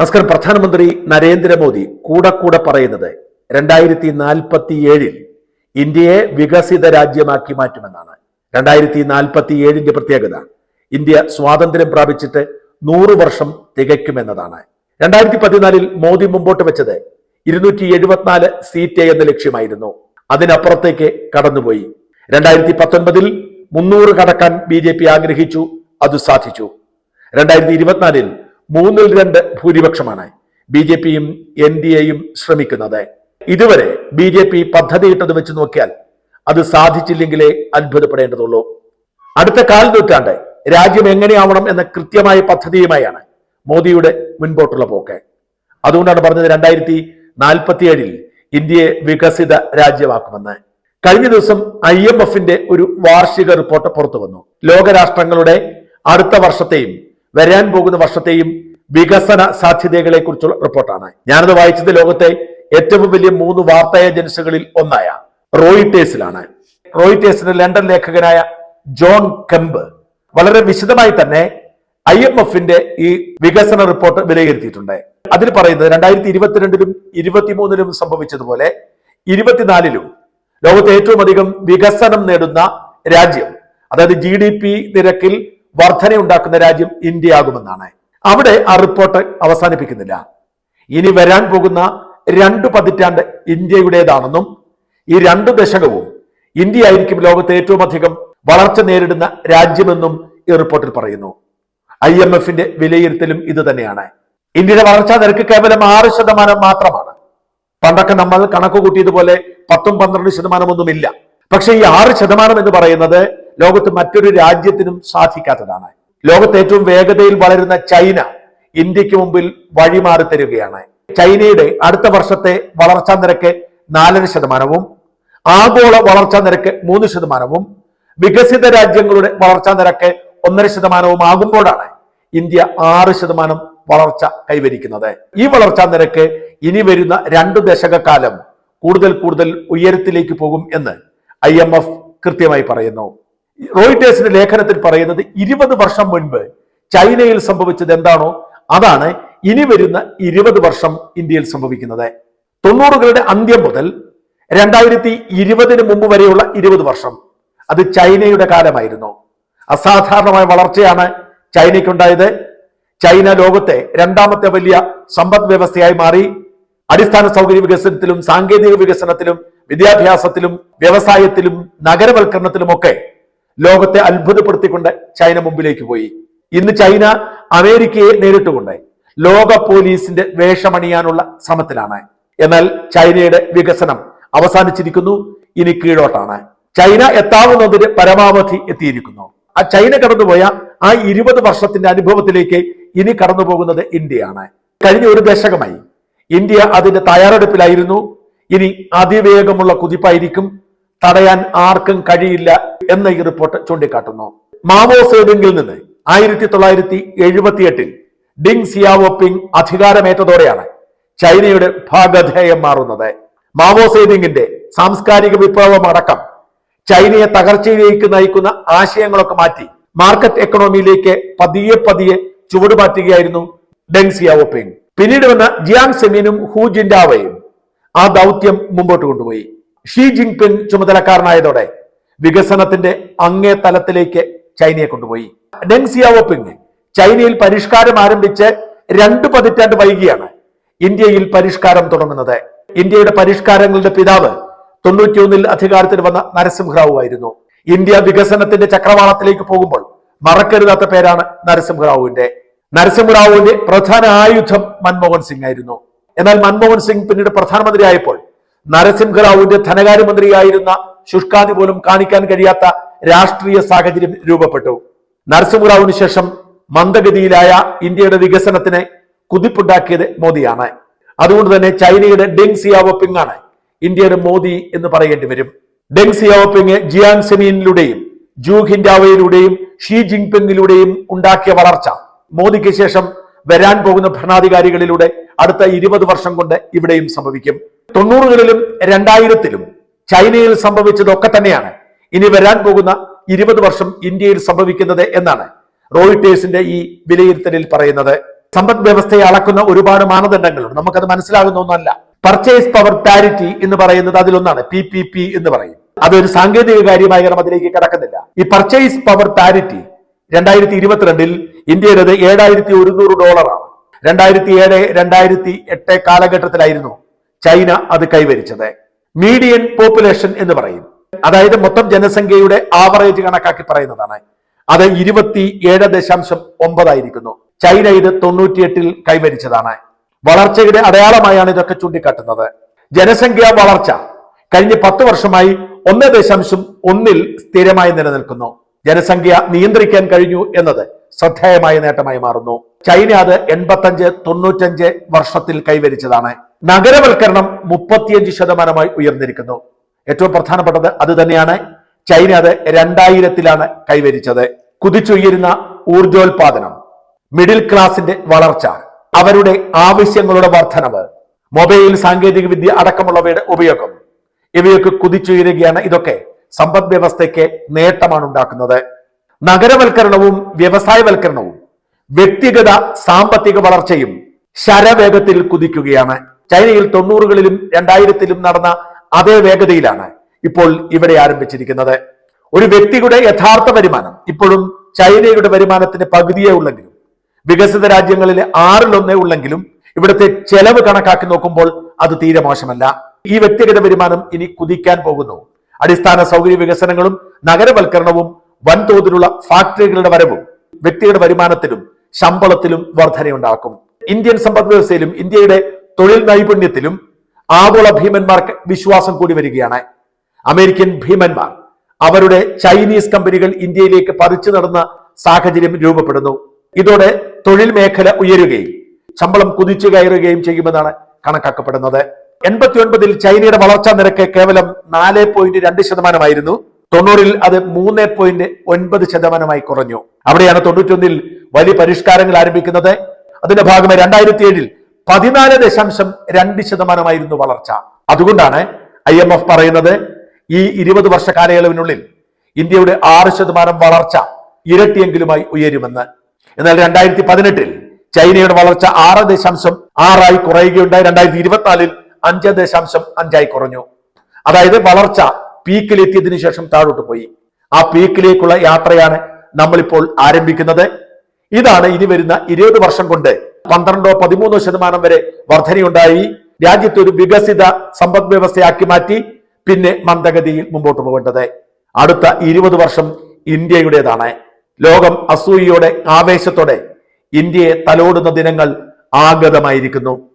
നമസ്കാരം. പ്രധാനമന്ത്രി നരേന്ദ്രമോദി കൂടെ കൂടെ പറയുന്നത് രണ്ടായിരത്തി നാൽപ്പത്തി ഏഴിൽ ഇന്ത്യയെ വികസിത രാജ്യമാക്കി മാറ്റുമെന്നാണ്. രണ്ടായിരത്തി നാൽപ്പത്തി ഏഴിന്റെ പ്രത്യേകത ഇന്ത്യ സ്വാതന്ത്ര്യം പ്രാപിച്ചിട്ട് നൂറ് വർഷം തികയ്ക്കുമെന്നതാണ്. രണ്ടായിരത്തി പതിനാലിൽ മോദി മുമ്പോട്ട് വെച്ചത് ഇരുന്നൂറ്റി എഴുപത്തിനാല് സീറ്റ് എന്ന ലക്ഷ്യമായിരുന്നു. അതിനപ്പുറത്തേക്ക് കടന്നുപോയി. രണ്ടായിരത്തി പത്തൊൻപതിൽ മുന്നൂറ് കടക്കാൻ ബി ജെ പി ആഗ്രഹിച്ചു അത് സാധിച്ചു. രണ്ടായിരത്തി ഇരുപത്തിനാലിൽ മൂന്നിൽ രണ്ട് ഭൂരിപക്ഷമാണ്. ബി ജെ പിയും എൻ ഡി എയും ശ്രമിക്കുന്നത്. ഇതുവരെ ബി ജെ പി പദ്ധതിയിട്ടത് വെച്ച് നോക്കിയാൽ അത് സാധിച്ചില്ലെങ്കിലേ അത്ഭുതപ്പെടേണ്ടതുള്ളൂ. അടുത്ത കാൽ നൂറ്റാണ്ട് രാജ്യം എങ്ങനെയാവണം എന്ന കൃത്യമായ പദ്ധതിയുമായാണ് മോദിയുടെ മുൻപോട്ടുള്ള പോക്ക്. അതുകൊണ്ടാണ് പറഞ്ഞത് രണ്ടായിരത്തി നാൽപ്പത്തിയേഴിൽ ഇന്ത്യയെ വികസിത രാജ്യമാക്കുമെന്ന്. കഴിഞ്ഞ ദിവസം ഐ എം എഫിന്റെ ഒരു വാർഷിക റിപ്പോർട്ട് പുറത്തു വന്നു ലോകരാഷ്ട്രങ്ങളുടെ അടുത്ത വർഷത്തെയും വരാൻ പോകുന്ന വർഷത്തെയും വികസന സാധ്യതകളെ കുറിച്ചുള്ള റിപ്പോർട്ടാണ്. ഞാനത് വായിച്ചത് ലോകത്തെ ഏറ്റവും വലിയ മൂന്ന് വാർത്താ ഏജൻസികളിൽ ഒന്നായ റോയിട്ടേഴ്സിലാണ്. റോയിട്ടേഴ്സിന്റെ ലണ്ടൻ ലേഖകനായ ജോൺ കെമ്പ് വളരെ വിശദമായി തന്നെ ഐ എം എഫിന്റെ ഈ വികസന റിപ്പോർട്ട് വിലയിരുത്തിയിട്ടുണ്ട്. അതിൽ പറയുന്നത് രണ്ടായിരത്തി ഇരുപത്തിരണ്ടിലും ഇരുപത്തിമൂന്നിലും സംഭവിച്ചതുപോലെ ഇരുപത്തിനാലിലും ലോകത്തെ ഏറ്റവും അധികം വികസനം നേടുന്ന രാജ്യം അതായത് ജി ഡി പി നിരക്കിൽ വർധനയുണ്ടാക്കുന്ന രാജ്യം ഇന്ത്യ ആകുമെന്നാണ് അവിടെ ആ റിപ്പോർട്ട് അവസാനിപ്പിക്കുന്നില്ല. ഇനി വരാൻ പോകുന്ന രണ്ട് പതിറ്റാണ്ട് ഇന്ത്യയുടേതാണെന്നും ഈ രണ്ട് ദശകവും ഇന്ത്യ ആയിരിക്കും ലോകത്തെ ഏറ്റവും അധികം വളർച്ച നേരിടുന്ന രാജ്യമെന്നും ഈ റിപ്പോർട്ടിൽ പറയുന്നു. ഐ എം എഫിന്റെ വിലയിരുത്തലും ഇത് തന്നെയാണ്. ഇന്ത്യയുടെ വളർച്ചാ നിരക്ക് കേവലം ആറ് ശതമാനം മാത്രമാണ്. പണ്ടൊക്കെ നമ്മൾ കണക്ക് കൂട്ടിയതുപോലെ പത്തും പന്ത്രണ്ട് ശതമാനമൊന്നുമില്ല. പക്ഷേ ഈ ആറ് ശതമാനം എന്ന് പറയുന്നത് ലോകത്ത് മറ്റൊരു രാജ്യത്തിനും സാധിക്കാത്തതാണ്. ലോകത്ത് ഏറ്റവും വേഗതയിൽ വളരുന്ന ചൈന ഇന്ത്യയ്ക്ക് മുമ്പിൽ വഴിമാറി തരികയാണ്. ചൈനയുടെ അടുത്ത വർഷത്തെ വളർച്ചാ നിരക്ക് നാലര ശതമാനവും ആഗോള വളർച്ചാ നിരക്ക് മൂന്ന് ശതമാനവും വികസിത രാജ്യങ്ങളുടെ വളർച്ചാ നിരക്ക് ഒന്നര ശതമാനവും ആകുമ്പോഴാണ് ഇന്ത്യ ആറ് ശതമാനം വളർച്ച കൈവരിക്കുന്നത്. ഈ വളർച്ചാ നിരക്ക് ഇനി വരുന്ന രണ്ടു ദശകക്കാലം കൂടുതൽ കൂടുതൽ ഉയരത്തിലേക്ക് പോകും എന്ന് ഐ കൃത്യമായി പറയുന്നു. റോയിട്ടേഴ്സിന്റെ ലേഖനത്തിൽ പറയുന്നത് ഇരുപത് വർഷം മുൻപ് ചൈനയിൽ സംഭവിച്ചത് എന്താണോ അതാണ് ഇനി വരുന്ന ഇരുപത് വർഷം ഇന്ത്യയിൽ സംഭവിക്കുന്നത്. തൊണ്ണൂറുകളുടെ അന്ത്യം മുതൽ രണ്ടായിരത്തി ഇരുപതിന് മുമ്പ് വരെയുള്ള ഇരുപത് വർഷം അത് ചൈനയുടെ കാലമായിരുന്നു. അസാധാരണമായ വളർച്ചയാണ് ചൈനയ്ക്കുണ്ടായത്. ചൈന ലോകത്തെ രണ്ടാമത്തെ വലിയ സമ്പദ് വ്യവസ്ഥയായി മാറി. അടിസ്ഥാന സൗകര്യ വികസനത്തിലും സാങ്കേതിക വികസനത്തിലും വിദ്യാഭ്യാസത്തിലും വ്യവസായത്തിലും നഗരവൽക്കരണത്തിലുമൊക്കെ ലോകത്തെ അത്ഭുതപ്പെടുത്തിക്കൊണ്ട് ചൈന മുമ്പിലേക്ക് പോയി. ഇന്ന് ചൈന അമേരിക്കയെ നേരിട്ടുകൊണ്ട് ലോക പോലീസിന്റെ വേഷമണിയാനുള്ള ശ്രമത്തിലാണ്. എന്നാൽ ചൈനയുടെ വികസനം അവസാനിച്ചിരിക്കുന്നു ഇനി കീഴോട്ടാണ്. ചൈന എത്താവുന്നതിന് പരമാവധി എത്തിയിരിക്കുന്നു. ആ ചൈന കടന്നുപോയ ആ ഇരുപത് വർഷത്തിന്റെ അനുഭവത്തിലേക്ക് ഇനി കടന്നു പോകുന്നത് ഇന്ത്യയാണ്. കഴിഞ്ഞ ഒരു ദശകമായി ഇന്ത്യ അതിന്റെ തയ്യാറെടുപ്പിലായിരുന്നു. ഇനി അതിവേഗമുള്ള കുതിപ്പായിരിക്കും തടയാൻ ആർക്കും കഴിയില്ല എന്ന ഈ റിപ്പോർട്ട് ചൂണ്ടിക്കാട്ടുന്നു. മാവോ സേവിംഗിൽ നിന്ന് ആയിരത്തി തൊള്ളായിരത്തി എഴുപത്തിയെട്ടിൽ ഡിങ് സിയാവോപിങ് അധികാരമേറ്റതോടെയാണ് ചൈനയുടെ ഭാഗധേയം മാറുന്നത്. മാവോ സേവിംഗിന്റെ സാംസ്കാരിക വിപ്ലവം അടക്കം ചൈനയെ തകർച്ചയിലേക്ക് നയിക്കുന്ന ആശയങ്ങളൊക്കെ മാറ്റി മാർക്കറ്റ് എക്കണോമിയിലേക്ക് പതിയെ പതിയെ ചുവടുമാറ്റുകയായിരുന്നു ഡെങ് സിയാവോപിങ് പിന്നീട് വന്ന ജിയാങ് സെമീനും ഹു ജിൻഡാവയും ആ ദൗത്യം മുമ്പോട്ട് കൊണ്ടുപോയി. ഷീ ജിൻപിങ് ചുമതലക്കാരനായതോടെ വികസനത്തിന്റെ അങ്ങേ തലത്തിലേക്ക് ചൈനയെ കൊണ്ടുപോയി. ഡെങ് സിയാവോപിങ് ചൈനയിൽ പരിഷ്കാരം ആരംഭിച്ച് രണ്ട് പതിറ്റാണ്ട് വൈകിയാണ് ഇന്ത്യയിൽ പരിഷ്കാരം തുടങ്ങുന്നത്. ഇന്ത്യയുടെ പരിഷ്കാരങ്ങളുടെ പിതാവ് തൊണ്ണൂറ്റിയൊന്നിൽ അധികാരത്തിൽ വന്ന നരസിംഹറാവു ആയിരുന്നു. ഇന്ത്യ വികസനത്തിന്റെ ചക്രവാളത്തിലേക്ക് പോകുമ്പോൾ മറക്കരുതാത്ത പേരാണ് നരസിംഹറാവുവിന്റെ. നരസിംഹറാവുവിന്റെ പ്രധാന ആയുധം മൻമോഹൻ സിംഗ് ആയിരുന്നു. എന്നാൽ മൻമോഹൻ സിംഗ് പിന്നീട് പ്രധാനമന്ത്രിയായപ്പോൾ നരസിംഹറാവുവിന്റെ ധനകാര്യമന്ത്രിയായിരുന്ന ശുഷ്കാന്തി പോലും കാണിക്കാൻ കഴിയാത്ത രാഷ്ട്രീയ സാഹചര്യം രൂപപ്പെട്ടു. നരസിംഹറാവുവിന് ശേഷം മന്ദഗതിയിലായ ഇന്ത്യയുടെ വികസനത്തിന് കുതിപ്പുണ്ടാക്കിയത് മോദിയാണ്. അതുകൊണ്ട് തന്നെ ചൈനയുടെ ഡെങ് സിയാവോപിങ് ആണ് ഇന്ത്യയുടെ മോദി എന്ന് പറയേണ്ടി വരും. ഡെങ് സിയാവോപിങ് ജിയാൻ സെമീനിലൂടെയും ജൂ ഹിൻഡാവയിലൂടെയും ഷീ ജിൻപിങ്ങിലൂടെയും ഉണ്ടാക്കിയ വളർച്ച മോദിക്ക് ശേഷം വരാൻ പോകുന്ന ഭരണാധികാരികളിലൂടെ അടുത്ത ഇരുപത് വർഷം കൊണ്ട് ഇവിടെയും സംഭവിക്കും. തൊണ്ണൂറുകളിലും രണ്ടായിരത്തിലും ചൈനയിൽ സംഭവിച്ചതൊക്കെ തന്നെയാണ്. ഇനി വരാൻ പോകുന്ന ഇരുപത് വർഷം ഇന്ത്യയിൽ സംഭവിക്കുന്നത് എന്നാണ് റോയിട്ടേഴ്സിന്റെ ഈ വിലയിരുത്തലിൽ പറയുന്നത്. സമ്പദ് വ്യവസ്ഥയെ അളക്കുന്ന ഒരുപാട് മാനദണ്ഡങ്ങളുണ്ട്. നമുക്കത് മനസ്സിലാകുന്ന ഒന്നല്ല പർച്ചേസ് പവർ പാരിറ്റി എന്ന് പറയുന്നത് അതിലൊന്നാണ്. പി പി പി എന്ന് പറയും. അതൊരു സാങ്കേതിക കാര്യമായി കാരണം അതിലേക്ക് കിടക്കുന്നില്ല. ഈ പർച്ചേസ് പവർ പാരിറ്റി രണ്ടായിരത്തി ഇരുപത്തിരണ്ടിൽ ഇന്ത്യയുടെ ഏഴായിരത്തി ഒരുന്നൂറ് ഡോളറാണ്. രണ്ടായിരത്തി ഏഴ് രണ്ടായിരത്തി എട്ട് കാലഘട്ടത്തിലായിരുന്നു. ചൈന അത് കൈവരിച്ചത്. മീഡിയൻ പോപ്പുലേഷൻ എന്ന് പറയും. അതായത് മൊത്തം ജനസംഖ്യയുടെ ആവറേജ് കണക്കാക്കി പറയുന്നതാണ്. അത് ഇരുപത്തി ഏഴ് ദശാംശം ഒമ്പതായിരിക്കുന്നു. ചൈന ഇത് തൊണ്ണൂറ്റിയെട്ടിൽ കൈവരിച്ചതാണ്. വളർച്ചയുടെ അടയാളമായാണ് ഇതൊക്കെ ചൂണ്ടിക്കാട്ടുന്നത്. ജനസംഖ്യാ വളർച്ച കഴിഞ്ഞ പത്ത് വർഷമായി ഒന്ന് ദശാംശം ഒന്നിൽ സ്ഥിരമായി നിലനിൽക്കുന്നു. ജനസംഖ്യ നിയന്ത്രിക്കാൻ കഴിഞ്ഞു എന്നത് ശ്രദ്ധേയമായ നേട്ടമായി മാറുന്നു. ചൈന അത് എൺപത്തഞ്ച് തൊണ്ണൂറ്റഞ്ച് വർഷത്തിൽ കൈവരിച്ചതാണ്. നഗരവൽക്കരണം മുപ്പത്തിയഞ്ച് ശതമാനമായി ഉയർന്നിരിക്കുന്നു. ഏറ്റവും പ്രധാനപ്പെട്ടത് അത് തന്നെയാണ്. ചൈന അത് രണ്ടായിരത്തിലാണ് കൈവരിച്ചത്. കുതിച്ചുയരുന്ന ഊർജോൽപാദനം മിഡിൽ ക്ലാസിന്റെ വളർച്ച അവരുടെ ആവശ്യങ്ങളുടെ വർധനവ് മൊബൈൽ സാങ്കേതിക വിദ്യ അടക്കമുള്ളവയുടെ ഉപയോഗം ഇവയൊക്കെ കുതിച്ചുയരുകയാണ് ഇതൊക്കെ സമ്പദ് വ്യവസ്ഥയ്ക്ക് നേട്ടമാണ് ഉണ്ടാക്കുന്നത് നഗരവൽക്കരണവും വ്യവസായവൽക്കരണവും വ്യക്തിഗത സാമ്പത്തിക വളർച്ചയും ശരവേഗത്തിൽ കുതിക്കുകയാണ്. ചൈനയിൽ തൊണ്ണൂറുകളിലും രണ്ടായിരത്തിലും നടന്ന അതേ വേഗതയിലാണ് ഇപ്പോൾ ഇവിടെ ആരംഭിച്ചിരിക്കുന്നത്. ഒരു വ്യക്തിയുടെ യഥാർത്ഥ വരുമാനം ഇപ്പോഴും ചൈനയുടെ വരുമാനത്തിന് പകുതിയേ ഉള്ളെങ്കിലും വികസിത രാജ്യങ്ങളിൽ ആറിലൊന്നേ ഉള്ളെങ്കിലും ഇവിടുത്തെ ചെലവ് കണക്കാക്കി നോക്കുമ്പോൾ അത് തീരെ മോശമല്ല. ഈ വ്യക്തിഗത വരുമാനം ഇനി കുതിക്കാൻ പോകുന്നു. അടിസ്ഥാന സൗകര്യ വികസനങ്ങളും നഗരവൽക്കരണവും വൻതോതിലുള്ള ഫാക്ടറികളുടെ വരവും വ്യക്തിയുടെ വരുമാനത്തിലും ശമ്പളത്തിലും വർധനയുണ്ടാക്കും. ഇന്ത്യൻ സമ്പദ് വ്യവസ്ഥയിലും ഇന്ത്യയുടെ തൊഴിൽ നൈപുണ്യത്തിലും ആഗോള ഭീമന്മാർക്ക് വിശ്വാസം കൂടി വരികയാണ്. അമേരിക്കൻ ഭീമന്മാർ അവരുടെ ചൈനീസ് കമ്പനികൾ ഇന്ത്യയിലേക്ക് പറിച്ചു നടന്ന സാഹചര്യം രൂപപ്പെടുന്നു. ഇതോടെ തൊഴിൽ മേഖല ഉയരുകയും ശമ്പളം കുതിച്ചു കയറുകയും ചെയ്യുമെന്നാണ് കണക്കാക്കപ്പെടുന്നത്. എൺപത്തി ഒൻപതിൽ ചൈനയുടെ വളർച്ചാ നിരക്ക് കേവലം നാല് പോയിന്റ് രണ്ട് ശതമാനമായിരുന്നു. തൊണ്ണൂറിൽ അത് മൂന്ന് പോയിന്റ് ഒൻപത് ശതമാനമായി കുറഞ്ഞു. അവിടെയാണ് തൊണ്ണൂറ്റൊന്നിൽ വലിയ പരിഷ്കാരങ്ങൾ ആരംഭിക്കുന്നത്. അതിന്റെ ഭാഗമായി രണ്ടായിരത്തി ഏഴിൽ പതിനാല് ദശാംശം രണ്ട് ശതമാനമായിരുന്നു വളർച്ച. അതുകൊണ്ടാണ് ഐ എം എഫ് പറയുന്നത് ഈ ഇരുപത് വർഷ കാലയളവിനുള്ളിൽ ഇന്ത്യയുടെ ആറ് ശതമാനം വളർച്ച ഇരട്ടിയെങ്കിലുമായി ഉയരുമെന്ന്. എന്നാൽ രണ്ടായിരത്തി പതിനെട്ടിൽ ചൈനയുടെ വളർച്ച ആറ് ദശാംശം ആറായി കുറയുകയുണ്ടായി. രണ്ടായിരത്തി ഇരുപത്തിനാലിൽ അഞ്ച് ദശാംശം അഞ്ചായി കുറഞ്ഞു. അതായത് വളർച്ച പീക്കിലെത്തിയതിനു ശേഷം താഴോട്ട് പോയി. ആ പീക്കിലേക്കുള്ള യാത്രയാണ് നമ്മളിപ്പോൾ ആരംഭിക്കുന്നത്. ഇതാണ് ഇനി വരുന്ന ഇരുപത് വർഷം കൊണ്ട് പന്ത്രണ്ടോ പതിമൂന്നോ ശതമാനം വരെ വർധനയുണ്ടായി. രാജ്യത്തെ ഒരു വികസിത സമ്പദ് വ്യവസ്ഥയാക്കി മാറ്റി പിന്നെ മന്ദഗതിയിൽ മുമ്പോട്ട് പോകേണ്ടത്. അടുത്ത ഇരുപത് വർഷം ഇന്ത്യയുടേതാണ്. ലോകം അസൂയയോടെ ആവേശത്തോടെ ഇന്ത്യയെ തലോടുന്ന ദിനങ്ങൾ ആഗതമായിരിക്കുന്നു.